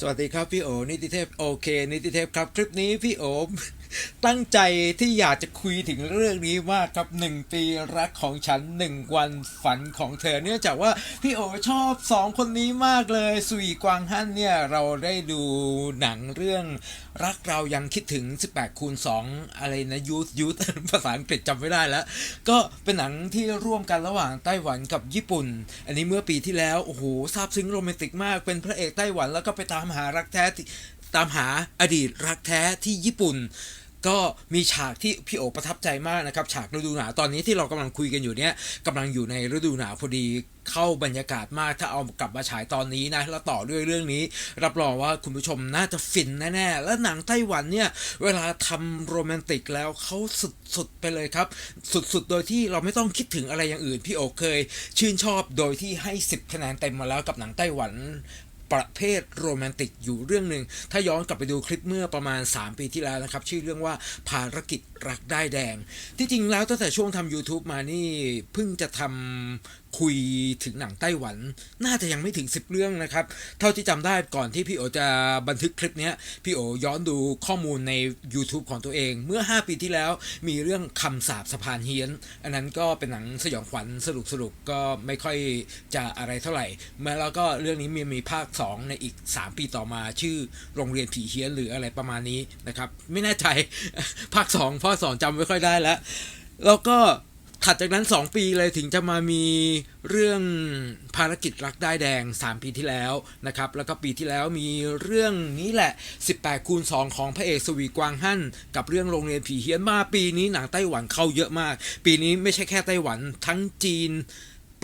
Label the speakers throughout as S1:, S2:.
S1: สวัสดีครับพี่โอนิติเทพโอเค นิติเทพครับ คลิปนี้พี่โอ ตั้งใจที่อยากจะคุยถึงเรื่องนี้มากครับหนึ่งปีรักของฉันหนึ่งวันฝันของเธอ เนื่องจากว่าพี่โอชอบสองคนนี้มากเลยสุยกวางฮั่นเนี่ยเราได้ดูหนังเรื่องรักเรายังคิดถึง 18คูณ2อะไรนะยูทยูทภาษาอังกฤษจำไม่ได้แล้ว ก็เป็นหนังที่ร่วมกันระหว่างไต้หวันกับญี่ปุ่น อันนี้เมื่อปีที่แล้วโอ้โหซาบซึ้งโรแมนติกมากเป็นพระเอกไต้หวันแล้วก็ไปตามหารักแท้ตามหาอดีตรักแท้ที่ญี่ปุ่น ก็มีฉากที่พี่โอประทับใจมากนะครับ ฉากฤดูหนาวตอนนี้ที่เรากำลังคุยกันอยู่เนี้ยกำลังอยู่ในฤดูหนาวพอดีเข้าบรรยากาศมากถ้าเอากลับมาฉายตอนนี้นะแล้วต่อด้วยเรื่องนี้ รับรองว่าคุณผู้ชมน่าจะฟินแน่ๆและหนังไต้หวันเนี่ยเวลาทำโรแมนติกแล้วเขาสุดๆไปเลยครับ สุดๆ โดยที่เราไม่ต้องคิดถึงอะไรอย่างอื่น พี่โอเคย ชื่นชอบโดยที่ให้ 10คะแนนเต็มมาแล้วกับหนังไต้หวัน ประเภทโรแมนติกอยู่เรื่องหนึ่ง ถ้าย้อนกลับไปดูคลิปเมื่อประมาณ 3 ปีที่แล้วนะครับ ชื่อเรื่องว่าภารกิจรักได้แดง ที่จริงแล้วตั้งแต่ช่วงทำ YouTube มานี่เพิ่งจะทำ คุยถึงหนังไต้หวัน น่าจะยังไม่ถึง 10 เรื่องนะครับ เท่าที่จำได้ก่อนที่พี่โอจะบันทึกคลิปนี้พี่โอย้อนดูข้อมูลใน YouTube ของตัวเอง เมื่อ 5 ปีที่แล้วมีเรื่องคำสาปสะพานเฮียน อันนั้นก็เป็นหนังสยองขวัญสรุปสรุปก็ไม่ค่อยจะอะไรเท่าไหร่เมื่อแล้วก็เรื่องนี้มีมีภาค 2 ในอีก 3 ปีต่อมาชื่อโรงเรียนผีเฮียนหรืออะไรประมาณนี้นะครับ ไม่แน่ใจภาค 2 ภาค 2จำไม่ค่อยได้แล้วแล้วก็ ถัดจากนั้น 2 ปีเลยถึงจะมามีเรื่องภารกิจรักได้แดง 3 ปีที่แล้วนะครับ แล้วก็ปีที่แล้วมีเรื่องนี้แหละ 18คูณ2ของพระเอกสวีกวางฮั่นกับเรื่องโรงเรียนผีเฮียนมาปีนี้หนังไต้หวันเข้าเยอะมาก ปีนี้ไม่ใช่แค่ไต้หวันทั้งจีน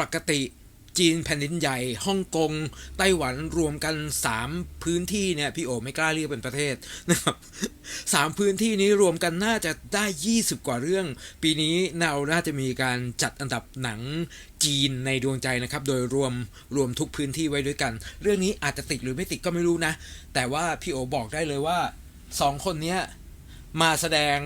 S1: ปกติ จีนแผ่นดินใหญ่ฮ่องกง ไต้หวันรวมกัน 3 พื้นที่เนี่ย พี่โอไม่กล้าเรียกเป็นประเทศนะครับสามพื้นที่นี้รวมกันน่าจะได้ 20 กว่าเรื่อง ปีนี้เราน่าจะมีการจัดอันดับหนังจีนในดวงใจนะครับ โดยรวมรวมทุกพื้นที่ไว้ด้วยกัน เรื่องนี้อาจจะติดหรือไม่ติดก็ไม่รู้นะ แต่ว่าพี่โอบอกได้เลยว่าสองคนนี้มาแสดง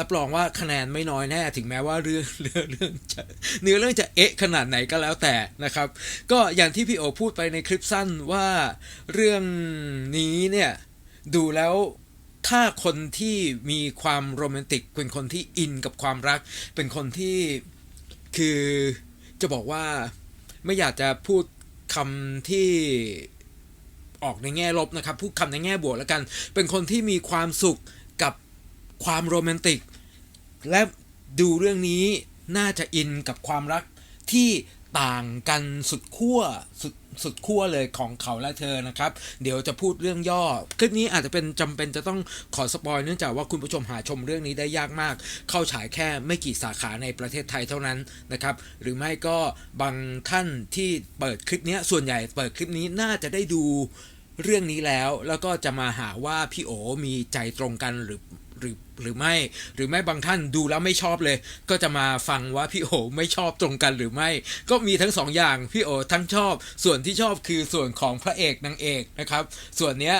S1: รับรองว่าคะแนนไม่น้อยแน่ถึงแม้ว่าเรื่องเรื่องเรื่องจะเนื้อเรื่องจะเอ๊ะขนาดไหนก็แล้วแต่นะครับ ก็อย่างที่พี่โอพูดไปในคลิปสั้นว่าเรื่องนี้เนี่ยดูแล้วถ้าคนที่มีความโรแมนติก เป็นคนที่อินกับความรัก เป็นคนที่คือจะบอกว่าไม่อยากจะพูดคำที่ออกในแง่ลบนะครับพูดคำในแง่บวกแล้วกัน เป็นคนที่มีความสุข ความโรแมนติก และดูเรื่องนี้น่าจะอินกับความรักที่ต่างกันสุดขั้วสุดสุดขั้วเลยของเขาและเธอนะครับ เดี๋ยวจะพูดเรื่องย่อ คลิปนี้อาจจะเป็นจำเป็นจะต้องขอสปอยเนื่องจากว่าคุณผู้ชมหาชมเรื่องนี้ได้ยากมาก เข้าฉายแค่ไม่กี่สาขาในประเทศไทยเท่านั้นนะครับ หรือไม่ก็บางท่านที่เปิดคลิปนี้ส่วนใหญ่เปิดคลิปนี้น่าจะได้ดูเรื่องนี้แล้วแล้วก็จะมาหาว่าพี่โอมีใจตรงกันหรือ หรือไม่ หรือไม่บางท่านดูแล้วไม่ชอบเลย ก็จะมาฟังว่าพี่โอไม่ชอบตรงกันหรือไม่ ก็มีทั้งสองอย่างพี่โอทั้งชอบ ส่วนที่ชอบคือส่วนของพระเอกนางเอกนะครับ ส่วนเนี้ย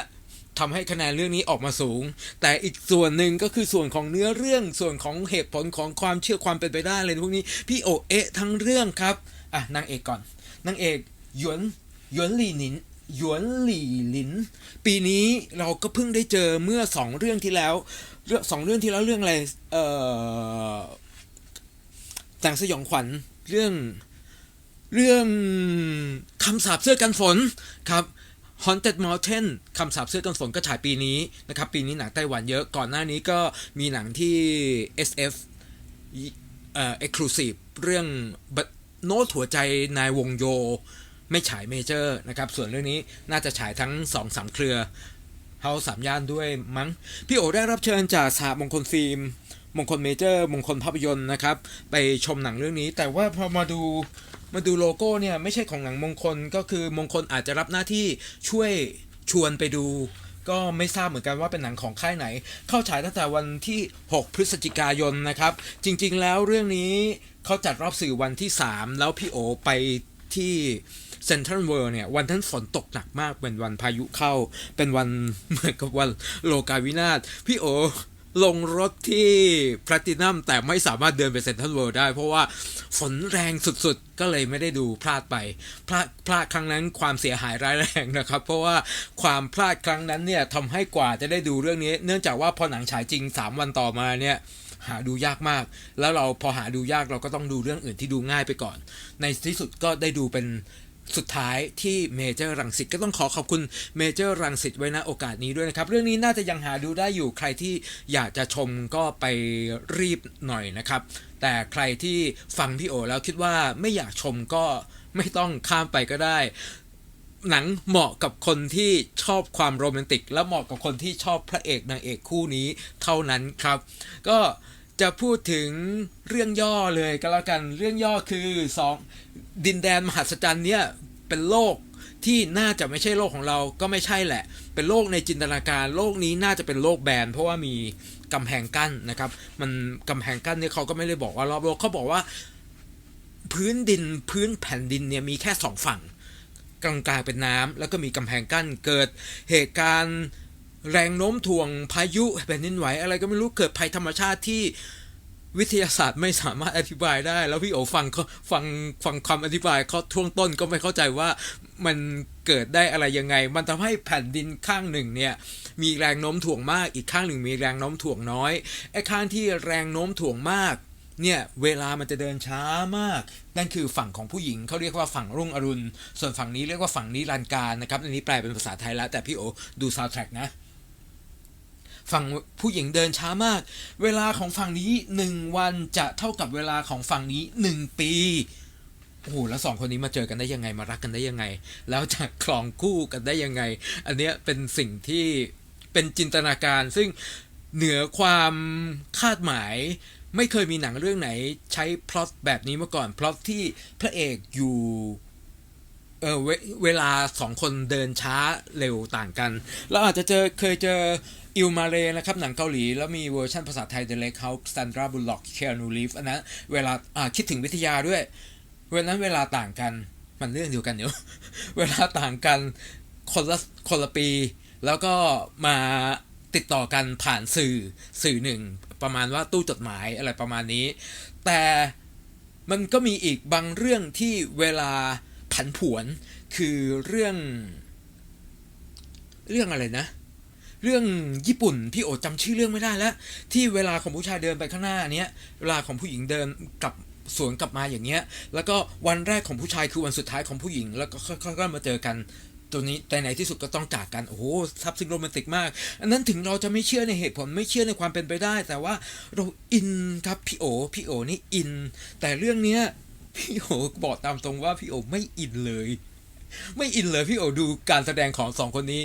S1: ทำให้คะแนนเรื่องนี้ออกมาสูง แต่อีกส่วนหนึ่งก็คือส่วนของเนื้อเรื่องส่วนของเหตุผลของความเชื่อความเป็นไปได้อะไรพวกนี้พี่โอเอะทั้งเรื่องครับอะนางเอกก่อนนางเอกหยวนหยวนหลีหนิน หยวนหลี่หลิน ปีนี้เราก็เพิ่งได้เจอเมื่อสองเรื่องที่แล้วเรื่องสองเรื่องที่แล้วเรื่องอะไรเอ่อแต่งสยองขวัญเรื่องเรื่องคำสาปเสื้อกันฝนครับ Haunted Mountain คำสาปเสื้อกันฝนก็ฉายปีนี้นะครับ ปีนี้หนังไต้หวันเยอะก่อนหน้านี้ก็มีหนังที่ SF เอ่อ Exclusive เรื่องโน้ตหัวใจนายวงโย ไม่ฉายเมเจอร์นะครับ ส่วนเรื่องนี้น่าจะฉายทั้ง2อสามเครือเฮาสามย่านด้วยมั้ง พี่โอได้รับเชิญจากสหมงคลฟิล์ม มงคลเมเจอร์ มงคลภาพยนตร์นะครับ ไปชมหนังเรื่องนี้ แต่ว่าพอมาดูมาดูโลโก้เนี่ย ไม่ใช่ของหนังมงคลก็คือมงคลอาจจะรับหน้าที่ช่วยชวนไปดู ก็ไม่ทราบเหมือนกันว่าเป็นหนังของค่ายไหน เข้าฉายตั้งแต่วันที่ 6 พฤศจิกายนนะครับ จริง ๆ แล้วเรื่องนี้เขาจัดรอบสื่อวันที่ 3 แล้วพี่โอไปที่ เซ็นทรัลเวิลด์เนี่ยวันนั้นฝนตกหนักมากเป็นวันพายุเข้า เป็นวันเหมือนกับวันโลกาวินาศพี่โอลงรถที่แพลตินัมแต่ไม่สามารถเดินไปเซ็นทรัลเวิลด์ได้ เพราะว่าฝนแรงสุดๆ ก็เลยไม่ได้ดูพลาดไป พลาดพลาดครั้งนั้นความเสียหายร้ายแรงนะครับ เพราะว่าความพลาดครั้งนั้นเนี่ยทำให้กว่าจะได้ดูเรื่องนี้ เนื่องจากว่าพอหนังฉายจริง 3 วันต่อมาเนี่ยหาดูยากมาก แล้วเราพอหาดูยากเราก็ต้องดูเรื่องอื่นที่ดูง่ายไปก่อน ในที่สุดก็ได้ดูเป็น สุดท้ายที่เมเจอร์รังสิตก็ต้องขอขอบคุณเมเจอร์รังสิตไว้ณโอกาสนี้ด้วยนะครับ เรื่องนี้น่าจะยังหาดูได้อยู่ใครที่อยากจะชมก็ไปรีบหน่อยนะครับ แต่ใครที่ฟังพี่โอแล้วคิดว่าไม่อยากชมก็ไม่ต้องข้ามไปก็ได้ หนังเหมาะกับคนที่ชอบความโรแมนติก และเหมาะกับคนที่ชอบพระเอกนางเอกคู่นี้เท่านั้นครับ ก็ จะพูดถึงเรื่องย่อเลยก็แล้วกันเรื่องย่อคือสองดินแดนมหัศจรรย์เนี่ยเป็นโลกที่น่าจะไม่ใช่โลกของเราก็ไม่ใช่แหละ เป็นโลกในจินตนาการโลกนี้น่าจะเป็นโลกแบนเพราะว่ามีกำแพงกั้นนะครับ มันกำแพงกั้นเนี่ยเขาก็ไม่ได้บอกว่ารอบโลกเขาบอกว่าพื้นดินพื้นแผ่นดินเนี่ยมีแค่สองฝั่งกลางกลางเป็นน้ำแล้วก็มีกำแพงกั้นเกิดเหตุการณ์ แรงโน้มถ่วงพายุแผ่นดินไหว อะไรก็ไม่รู้เกิดภัยธรรมชาติที่วิทยาศาสตร์ไม่สามารถอธิบายได้ แล้วพี่โอฟังเขาฟังฟังคำอธิบายเขาท่วงต้นก็ไม่เข้าใจว่ามันเกิดได้อะไรยังไง มันทำให้แผ่นดินข้างหนึ่งเนี่ยมีแรงโน้มถ่วงมากอีกข้างหนึ่งมีแรงโน้มถ่วงน้อยไอ้ข้างที่แรงโน้มถ่วงมากเนี่ยเวลามันจะเดินช้ามาก นั่นคือฝั่งของผู้หญิงเขาเรียกว่าฝั่งรุ่งอรุณ ส่วนฝั่งนี้เรียกว่าฝั่งนิรันดร์การนะครับ อันนี้แปลเป็นภาษาไทยแล้ว แต่พี่โอดูซาวด์แทร็กนะ ฝั่งผู้หญิงเดินช้ามาก เวลาของฝั่งนี้หนึ่งวันจะเท่ากับเวลาของฝั่งนี้หนึ่งปีโอ้โหแล้วสองคนนี้มาเจอกันได้ยังไงมารักกันได้ยังไง แล้วจะคลองคู่กันได้ยังไง อันเนี้ยเป็นสิ่งที่เป็นจินตนาการ ซึ่งเหนือความคาดหมายไม่เคยมีหนังเรื่องไหนใช้พล็อตแบบนี้มาก่อนพล็อตที่พระเอกอยู่ เออเวเวลาสองคนเดินช้าเร็วต่างกันเราอาจจะเจอเคยเจออิลมาเรนะครับ หนังเกาหลี แล้วมีเวอร์ชันภาษาไทย The Lake House ซันดราบุลล็อกเคนูลีฟอันนั้นเวลาอ่าคิดถึงวิทยาด้วย เวลานั้นเวลาต่างกันมันเรื่องเดียวกันเดี๋ยวเวลาต่างกันคนละคนละปี แล้วก็มาติดต่อกันผ่านสื่อสื่อหนึ่ง ประมาณว่าตู้จดหมายอะไรประมาณนี้ แต่มันก็มีอีกบางเรื่องที่เวลา ผันผวนคือเรื่อง เรื่องอะไรนะ เรื่องญี่ปุ่นพี่โอจำชื่อเรื่องไม่ได้แล้ว ที่เวลาของผู้ชายเดินไปข้างหน้าเนี้ยเวลาของผู้หญิงเดินกลับสวนกลับมาอย่างเงี้ย แล้วก็วันแรกของผู้ชายคือวันสุดท้ายของผู้หญิง แล้วก็ค่อยๆมาเจอกันตัวนี้แต่ในที่สุดก็ต้องจากกัน โอ้โหซับซึ้งโรแมนติกมาก อันนั้นถึงเราจะไม่เชื่อในเหตุผลไม่เชื่อในความเป็นไปได้ แต่ว่าเราอินครับพี่โอพี่โอนี่อิน แต่เรื่องเนี้ย พี่โอบอกตามตรงว่าพี่โอไม่อินเลย ไม่อินเลยพี่โอดูการแสดงของสองคนนี้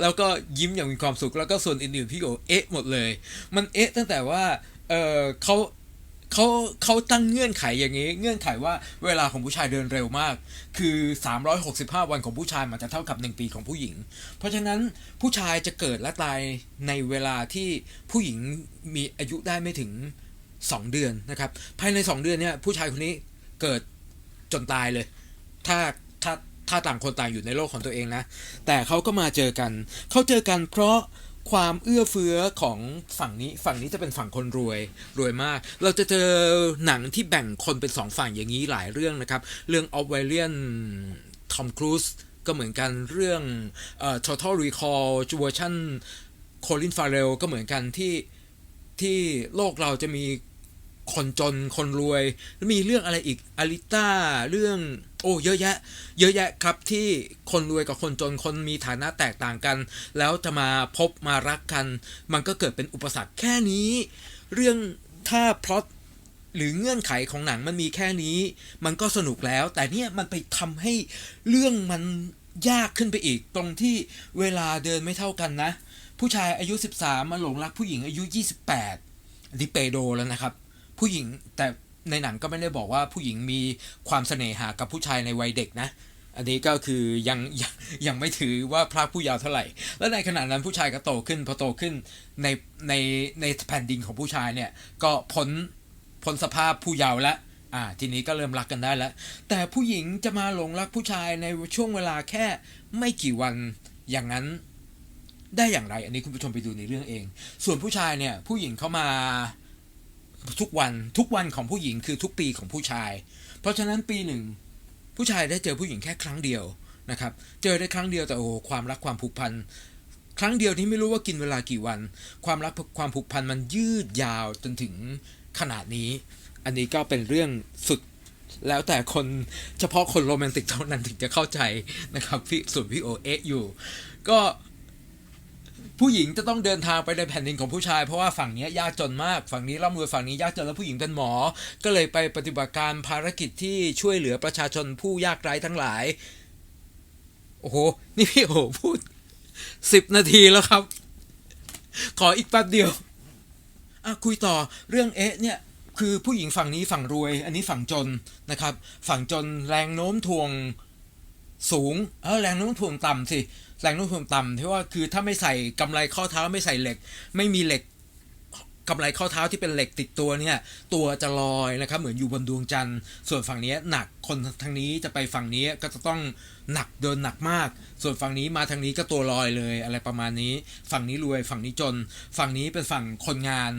S1: แล้วก็ยิ้มอย่างมีความสุขแล้วก็ส่วนอื่นๆพี่โอเอ๊ะหมดเลย มันเอ๊ะตั้งแต่ว่าเออเขาเขาเขาตั้งเงื่อนไขอย่างนี้ เงื่อนไขว่าเวลาของผู้ชายเดินเร็วมาก คือ 365 วันของผู้ชายมันจะเท่ากับ 1 ปีของผู้หญิง เพราะฉะนั้นผู้ชายจะเกิดและตายในเวลาที่ผู้หญิงมีอายุได้ไม่ถึง 2 เดือนนะครับ ภายใน 2 เดือนเนี่ยผู้ชายคนนี้ เกิดจนตายเลย ถ้าถ้าถ้าต่างคนต่างอยู่ในโลกของตัวเองนะ แต่เขาก็มาเจอกัน เขาเจอกันเพราะความเอื้อเฟื้อของฝั่งนี้ ฝั่งนี้จะเป็นฝั่งคนรวย รวยมาก เราจะเจอหนังที่แบ่งคนเป็นสองฝั่งอย่างนี้หลายเรื่องนะครับ เรื่องออฟไวเลียนทอมครูซก็เหมือนกัน เรื่องเอ่อ Total Recall เวอร์ชันโคลินฟาเรลก็เหมือนกันที่ที่โลกเราจะมี คนจนคนรวย แล้วมีเรื่องอะไรอีกอาริต้าเรื่องโอ้เยอะแยะ เยอะแยะครับที่คนรวยกับคนจนคนมีฐานะแตกต่างกัน แล้วจะมาพบมารักกัน มันก็เกิดเป็นอุปสรรคแค่นี้ เรื่องถ้าพล็อตหรือเงื่อนไขของหนังมันมีแค่นี้ มันก็สนุกแล้ว แต่เนี่ยมันไปทำให้เรื่องมันยากขึ้นไปอีก ตรงที่เวลาเดินไม่เท่ากันนะ ผู้ชายอายุ 13 มาหลงรักผู้หญิงอายุ 28อันนี้เปโดแล้วนะครับ ผู้หญิงแต่ในหนังก็ไม่ได้บอกว่าผู้หญิงมีความเสน่หากับผู้ชายในวัยเด็กนะ อันนี้ก็คือยังยังยังไม่ถือว่าพระผู้เยาว์เท่าไหร่ แล้วในขณะนั้นผู้ชายก็โตขึ้นพอโตขึ้นในในในแผ่นดินของผู้ชายเนี่ยก็พ้นพ้นสภาพผู้เยาว์แล้วอ่าทีนี้ก็เริ่มรักกันได้แล้ว แต่ผู้หญิงจะมาหลงรักผู้ชายในช่วงเวลาแค่ไม่กี่วันอย่างนั้นได้อย่างไร อันนี้คุณผู้ชมไปดูในเรื่องเอง ส่วนผู้ชายเนี่ยผู้หญิงเข้ามา ทุกวันทุกวันของผู้หญิงคือทุกปีของผู้ชาย เพราะฉะนั้นปีหนึ่งผู้ชายได้เจอผู้หญิงแค่ครั้งเดียวนะครับ เจอได้ครั้งเดียวแต่โอ้โหความรักความผูกพันครั้งเดียวที่ไม่รู้ว่ากินเวลากี่วัน ความรักความผูกพันมันยืดยาวจนถึงขนาดนี้ อันนี้ก็เป็นเรื่องสุดแล้วแต่คนเฉพาะคนโรแมนติกเท่านั้นถึงจะเข้าใจนะครับพี่ส่วนพี่โอเอะอยู่ ก็ ผู้หญิงจะต้องเดินทางไปในแผ่นดินของผู้ชาย เพราะว่าฝั่งนี้ยากจนมาก ฝั่งนี้ร่ำรวยฝั่งนี้ยากจนแล้วผู้หญิงเป็นหมอ ก็เลยไปปฏิบัติการภารกิจที่ช่วยเหลือประชาชนผู้ยากไร้ทั้งหลาย โอ้โห นี่พี่โอพูดสิบนาทีแล้วครับ ขออีกแป๊บเดียวอะคุยต่อเรื่องเอ๊ะเนี่ยคือผู้หญิงฝั่งนี้ฝั่งรวย อันนี้ฝั่งจนนะครับ ฝั่งจนแรงโน้มถ่วงสูงเออแรงโน้มถ่วงต่ำสิ แรงโน้มถ่วงต่ำที่ว่าคือถ้าไม่ใส่กำไรข้อเท้าไม่ใส่เหล็ก ไม่มีเหล็กกำไรข้อเท้าที่เป็นเหล็กติดตัวเนี่ย ตัวจะลอยนะครับเหมือนอยู่บนดวงจันทร์ ส่วนฝั่งนี้หนักคนทางนี้จะไปฝั่งนี้ก็จะต้องหนักเดินหนักมาก ส่วนฝั่งนี้มาทางนี้ก็ตัวลอยเลย อะไรประมาณนี้ ฝั่งนี้รวยฝั่งนี้จน ฝั่งนี้เป็นฝั่งคนงาน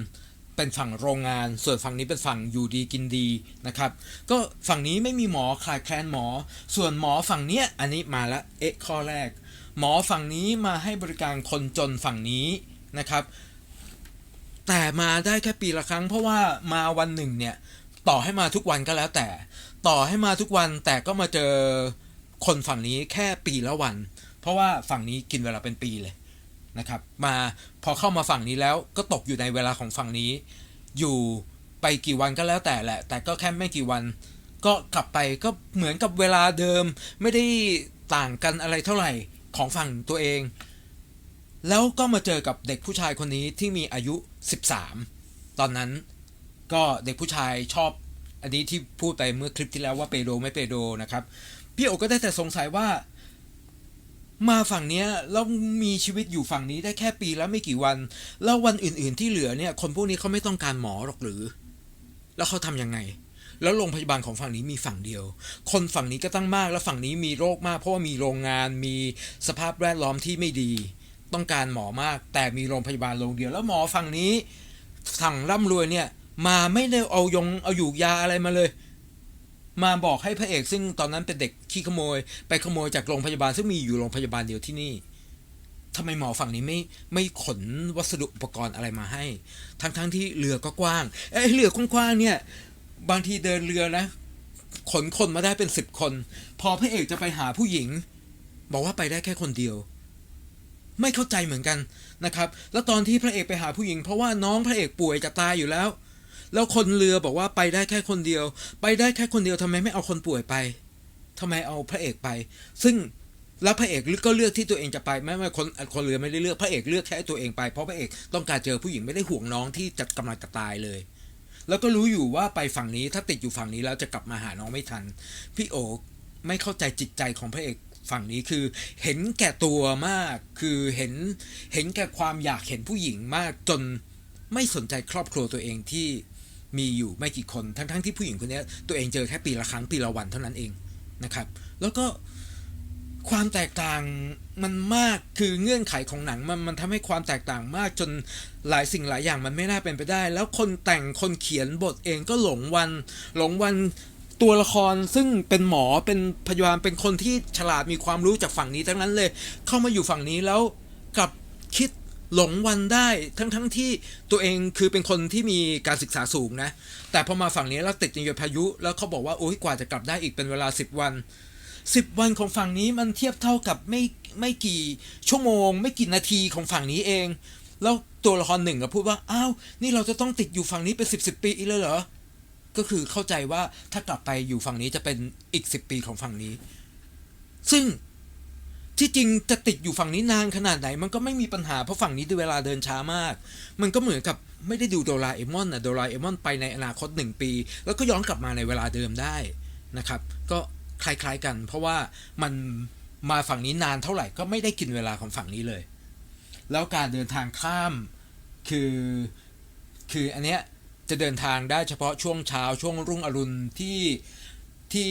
S1: เป็นฝั่งโรงงาน ส่วนฝั่งนี้เป็นฝั่งอยู่ดีกินดีนะครับ ก็ฝั่งนี้ไม่มีหมอคลายแคลนหมอ ส่วนหมอฝั่งเนี้ยอันนี้มาละเอ๊ะข้อแรก หมอฝั่งนี้มาให้บริการคนจนฝั่งนี้นะครับ แต่มาได้แค่ปีละครั้ง เพราะว่ามาวันหนึ่งเนี่ยต่อให้มาทุกวันก็แล้วแต่ ต่อให้มาทุกวันแต่ก็มาเจอคนฝั่งนี้แค่ปีละวัน เพราะว่าฝั่งนี้กินเวลาเป็นปีเลยนะครับ มาพอเข้ามาฝั่งนี้แล้วก็ตกอยู่ในเวลาของฝั่งนี้ อยู่ไปกี่วันก็แล้วแต่แหละ แต่ก็แค่ไม่กี่วันก็กลับไปก็เหมือนกับเวลาเดิมไม่ได้ต่างกันอะไรเท่าไหร่ ของฝั่งตัวเอง แล้วก็มาเจอกับเด็กผู้ชายคนนี้ที่มีอายุ 13 ตอนนั้นก็เด็กผู้ชายชอบ อันนี้ที่พูดไปเมื่อคลิปที่แล้วว่าเปโดไม่เปโดนะครับ พี่โอก็ได้แต่สงสัยว่า มาฝั่งเนี้ยแล้วมีชีวิตอยู่ฝั่งนี้ได้แค่ปีและไม่กี่วัน แล้ววันอื่นๆที่เหลือเนี่ย คนพวกนี้เขาไม่ต้องการหมอหรอกหรือ แล้วเขาทำยังไง แล้วโรงพยาบาลของฝั่งนี้มีฝั่งเดียว คนฝั่งนี้ก็ตั้งมาก แล้วฝั่งนี้มีโรคมาก เพราะว่ามีโรงงานมีสภาพแวดล้อมที่ไม่ดี ต้องการหมอมาก แต่มีโรงพยาบาลโรงเดียว แล้วหมอฝั่งนี้สั่งร่ำรวยเนี่ย มาไม่ได้เอายงเอาอยู่ยาอะไรมาเลย มาบอกให้พระเอกซึ่งตอนนั้นเป็นเด็กขี้ขโมย ไปขโมยจากโรงพยาบาลซึ่งมีอยู่โรงพยาบาลเดียวที่นี่ทำไมหมอฝั่งนี้ไม่ไม่ขนวัสดุอุปกรณ์อะไรมาให้ ทั้งทั้งที่เรือก็กว้าง เอ้เรือกว้างๆเนี่ย บางทีเดินเรือนะขนคนมาได้เป็นสิบคน พอพระเอกจะไปหาผู้หญิง บอกว่าไปได้แค่คนเดียว ไม่เข้าใจเหมือนกันนะครับ แล้วตอนที่พระเอกไปหาผู้หญิง เพราะว่าน้องพระเอกป่วยจะตายอยู่แล้ว แล้วคนเรือบอกว่าไปได้แค่คนเดียว ไปได้แค่คนเดียวทำไมไม่เอาคนป่วยไปทำไมเอาพระเอกไป ซึ่งแล้วพระเอกก็เลือกที่ตัวเองจะไปไม่ไม่คนคนเรือไม่ได้เลือกพระเอกเลือกแค่ตัวเองไปเพราะพระเอกต้องการเจอผู้หญิงไม่ได้ห่วงน้องที่จะกำลังจะตายเลย แล้วก็รู้อยู่ว่าไปฝั่งนี้ถ้าติดอยู่ฝั่งนี้แล้วจะกลับมาหาน้องไม่ทัน พี่โอไม่เข้าใจจิตใจของพระเอกฝั่งนี้คือเห็นแก่ตัวมาก คือเห็นเห็นแก่ความอยากเห็นผู้หญิงมากจนไม่สนใจครอบครัวตัวเองที่มีอยู่ไม่กี่คนทั้งๆทที่ผู้หญิงคนนี้ตัวเองเจอแค่ปีละครั้งปีละวันเท่านั้นเองนะครับ แล้วก็ ความแตกต่างมันมากคือเงื่อนไขของหนังมันมันทำให้ความแตกต่างมากจนหลายสิ่งหลายอย่างมันไม่น่าเป็นไปได้ แล้วคนแต่งคนเขียนบทเองก็หลงวัน หลงวันตัวละครซึ่งเป็นหมอเป็นพยาบาลเป็นคนที่ฉลาดมีความรู้จากฝั่งนี้ทั้งนั้นเลย เข้ามาอยู่ฝั่งนี้แล้วกลับคิดหลงวันได้ทั้งทั้งที่ตัวเองคือเป็นคนที่มีการศึกษาสูงนะ แต่พอมาฝั่งนี้แล้วติดในพายุ แล้วเขาบอกว่าโอ้ยกว่าจะกลับได้อีกเป็นเวลาสิบวัน สิบวันของฝั่งนี้มันเทียบเท่ากับไม่ไม่กี่ชั่วโมง ไม่กี่นาทีของฝั่งนี้เอง แล้วตัวละครหนึ่งก็พูดว่าอ้าวนี่เราจะต้องติดอยู่ฝั่งนี้เป็นสิบสิบปีอีกเลยเหรอก็คือเข้าใจว่าถ้ากลับไปอยู่ฝั่งนี้จะเป็นอีกสิบปีของฝั่งนี้ ซึ่งที่จริงจะติดอยู่ฝั่งนี้นานขนาดไหน มันก็ไม่มีปัญหาเพราะฝั่งนี้ด้วยเวลาเดินช้ามาก มันก็เหมือนกับไม่ได้ดูโดราเอมอนนะโดราเอมอนไปในอนาคตหนึ่งปี แล้วก็ย้อนกลับมาในเวลาเดิมได้นะครับ ก็ คล้าย ๆ กัน เพราะว่ามันมาฝั่งนี้นานเท่าไหร่ก็ไม่ได้กินเวลาของฝั่งนี้เลย แล้วการเดินทางข้ามคือคืออันเนี้ยจะเดินทางได้เฉพาะช่วงเช้าช่วงรุ่งอรุณที่ที่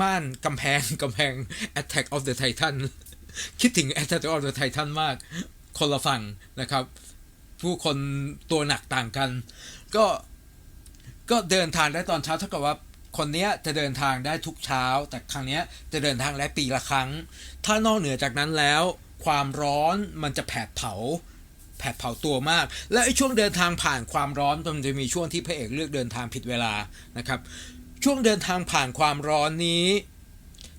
S1: ม่านกำแพงกำแพง Attack of the Titan คิดถึง Attack of the Titan มาก คนละฝั่งนะครับ ผู้คนตัวหนักต่างกัน ก็ก็เดินทางได้ตอนเช้าเท่ากับว่า คนเนี้ยจะเดินทางได้ทุกเช้า แต่ครั้งเนี้ยจะเดินทางได้ปีละครั้ง ถ้านอกเหนือจากนั้นแล้ว ความร้อนมันจะแผดเผา แผดเผาตัวมาก และไอ้ช่วงเดินทางผ่านความร้อนมันจะมีช่วงที่พระเอกเลือกเดินทางผิดเวลานะครับ ช่วงเดินทางผ่านความร้อนนี้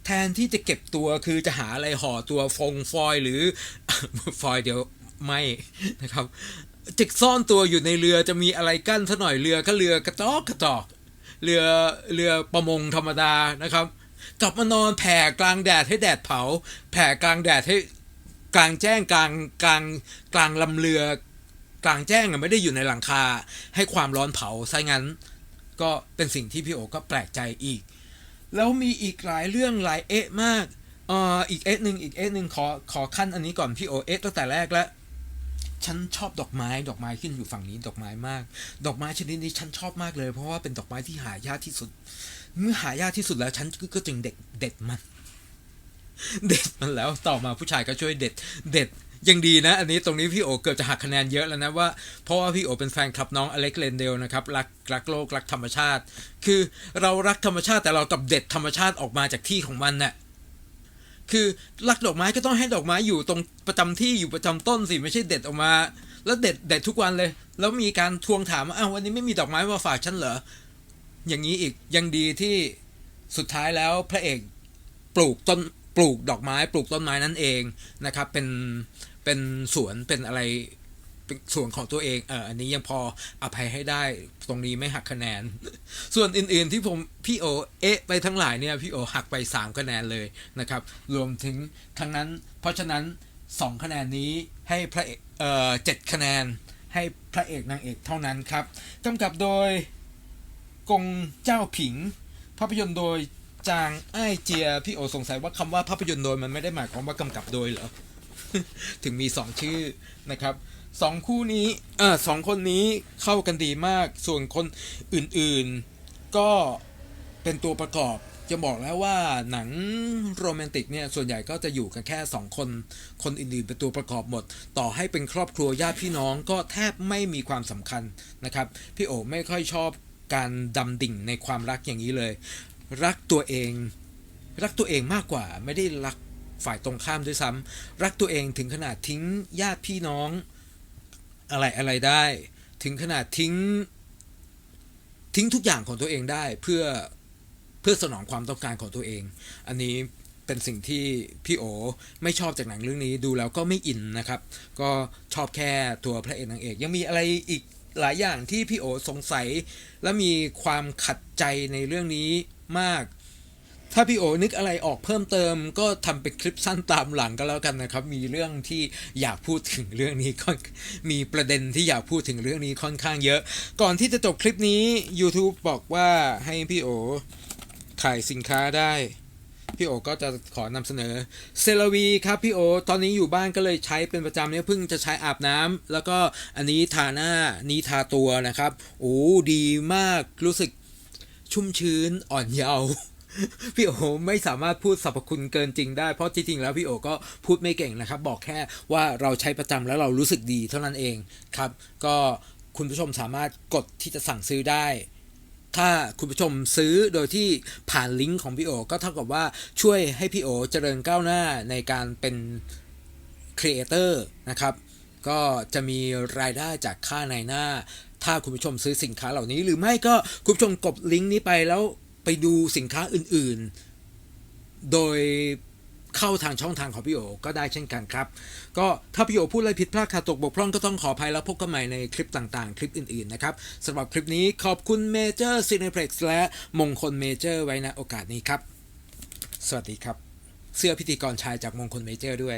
S1: แทนที่จะเก็บตัวคือจะหาอะไรห่อตัวฟงฟอยหรือฟอยเดี๋ยวไม่นะครับจะซ่อนตัวอยู่ในเรือจะมีอะไรกั้นซะหน่อยเรือก็เรือกระจอกกระจอก เรือเรือประมงธรรมดานะครับกลับมานอนแผ่กลางแดดให้แดดเผา แผ่กลางแดดให้กลางแจ้งกลางกลางกลางลำเรือกลางแจ้งอะไม่ได้อยู่ในหลังคา ให้ความร้อนเผาซะงั้น ก็เป็นสิ่งที่พี่โอก็แปลกใจอีก แล้วมีอีกหลายเรื่องหลายเอ๊ะมากอ่ออีกเอ๊ะหนึ่งอีกเอ๊ะหนึ่งขอขอขั้นอันนี้ก่อนพี่โอเอ๊ะตั้งแต่แรกแล้ว ฉันชอบดอกไม้ ดอกไม้ขึ้นอยู่ฝั่งนี้ดอกไม้มาก ดอกไม้ชนิดนี้ฉันชอบมากเลย เพราะว่าเป็นดอกไม้ที่หายากที่สุด เมื่อหายากที่สุดแล้วฉันก็จึงเด็ดเด็ดมัน เด็ดมันแล้วต่อมาผู้ชายก็ช่วยเด็ด เด็ดยังดีนะ อันนี้ตรงนี้พี่โอเกือบจะหักคะแนนเยอะแล้วนะว่าเพราะว่าพี่โอเป็นแฟนคลับน้องอเล็กเลนเดลนะครับรักรักโลกรักธรรมชาติ คือเรารักธรรมชาติแต่เรากับเด็ดธรรมชาติออกมาจากที่ของมันน่ะ คือรักดอกไม้ก็ต้องให้ดอกไม้อยู่ตรงประจำที่อยู่ประจำต้นสิไม่ใช่เด็ดออกมา แล้วเด็ดเด็ดทุกวันเลย แล้วมีการทวงถามว่าอ้าววันนี้ไม่มีดอกไม้มาฝากฉันเหรออย่างนี้อีกยังดีที่สุดท้ายแล้วพระเอกปลูกต้นปลูกดอกไม้ ปลูกต้นไม้นั่นเองนะครับ เป็นเป็นสวนเป็นอะไร เป็นสวนของตัวเองเอออันนี้ยังพออภัยให้ได้ตรงนี้ไม่หักคะแนน ส่วนอื่นๆที่ผมพี่โอเอะไปทั้งหลายเนี่ยพี่โอหักไป 3 คะแนนเลยนะครับ รวมถึงทั้งนั้น เพราะฉะนั้น 2 คะแนนนี้ให้พระเอกเอ่อเจ็ดคะแนนให้พระเอกนางเอกเท่านั้นครับกำกับโดยกงเจ้าผิง ภาพยนตร์โดยจางไอเจีย พี่โอสงสัยว่าคำว่าภาพยนตร์โดยมันไม่ได้หมายความว่ากำกับโดยเหรอ ถึงมีสองชื่อนะครับ สองคู่นี้เออสองคนนี้เข้ากันดีมาก ส่วนคนอื่นๆ ก็เป็นตัวประกอบ จะบอกแล้วว่าหนังโรแมนติกเนี่ย ส่วนใหญ่ก็จะอยู่กันแค่สองคน คนอื่นๆ เป็นตัวประกอบหมด ต่อให้เป็นครอบครัวญาติพี่น้องก็แทบไม่มีความสำคัญนะครับ พี่โอไม่ค่อยชอบการดำดิ่งในความรักอย่างนี้เลย รักตัวเอง รักตัวเองมากกว่าไม่ได้รักฝ่ายตรงข้ามด้วยซ้ำรักตัวเองถึงขนาดทิ้งญาติพี่น้อง อะไรอะไรได้ ถึงขนาดทิ้ง ทิ้งทุกอย่างของตัวเองได้เพื่อเพื่อสนองความต้องการของตัวเอง อันนี้เป็นสิ่งที่พี่โอไม่ชอบจากหนังเรื่องนี้ดูแล้วก็ไม่อินนะครับ ก็ชอบแค่ตัวพระเอกนางเอก ยังมีอะไรอีกหลายอย่างที่พี่โอสงสัย และมีความขัดใจในเรื่องนี้มาก ถ้าพี่โอนึกอะไรออกเพิ่มเติม ก็ทำเป็นคลิปสั้นตามหลังก็แล้วกันนะครับ มีเรื่องที่อยากพูดถึงเรื่องนี้ค่อนมีประเด็นที่อยากพูดถึงเรื่องนี้ค่อนข้างเยอะ ก่อนที่จะจบคลิปนี้ YouTube บอกว่าให้พี่โอขายสินค้าได้พี่โอก็จะขอนำเสนอเซราวีครับพี่โอ ตอนนี้อยู่บ้านก็เลยใช้เป็นประจำเนี่ยเพิ่งจะใช้อาบน้ำแล้วก็อันนี้ทาหน้านี้ทาตัวนะครับ โอ้ดีมากรู้สึกชุ่มชื้นอ่อนเยาว์ พี่โอไม่สามารถพูดสรรพคุณเกินจริงได้ เพราะจริงๆแล้วพี่โอก็พูดไม่เก่งนะครับ บอกแค่ว่าเราใช้ประจำแล้วเรารู้สึกดีเท่านั้นเองครับ ก็คุณผู้ชมสามารถกดที่จะสั่งซื้อได้ ถ้าคุณผู้ชมซื้อโดยที่ผ่านลิงก์ของพี่โอก็เท่ากับว่าช่วยให้พี่โอเจริญก้าวหน้าในการเป็นครีเอเตอร์นะครับ ก็จะมีรายได้จากค่าในหน้า ถ้าคุณผู้ชมซื้อสินค้าเหล่านี้ หรือไม่ก็คุณผู้ชมกดลิงก์นี้ไปแล้ว ไปดูสินค้าอื่นๆ โดยเข้าทางช่องทางของพี่โอก็ได้เช่นกันครับ ก็ถ้าพี่โอพูดอะไรผิดพลาดขาดตกบกพร่องก็ต้องขออภัยแล้วพบกันใหม่ในคลิปต่างๆ คลิปอื่นๆนะครับสำหรับคลิปนี้ขอบคุณเมเจอร์ซีเนเพล็กซ์และมงคลเมเจอร์ไว้ณโอกาสนี้ครับ สวัสดีครับ เสื้อพิธีกรชายจากมงคลเมเจอร์ด้วย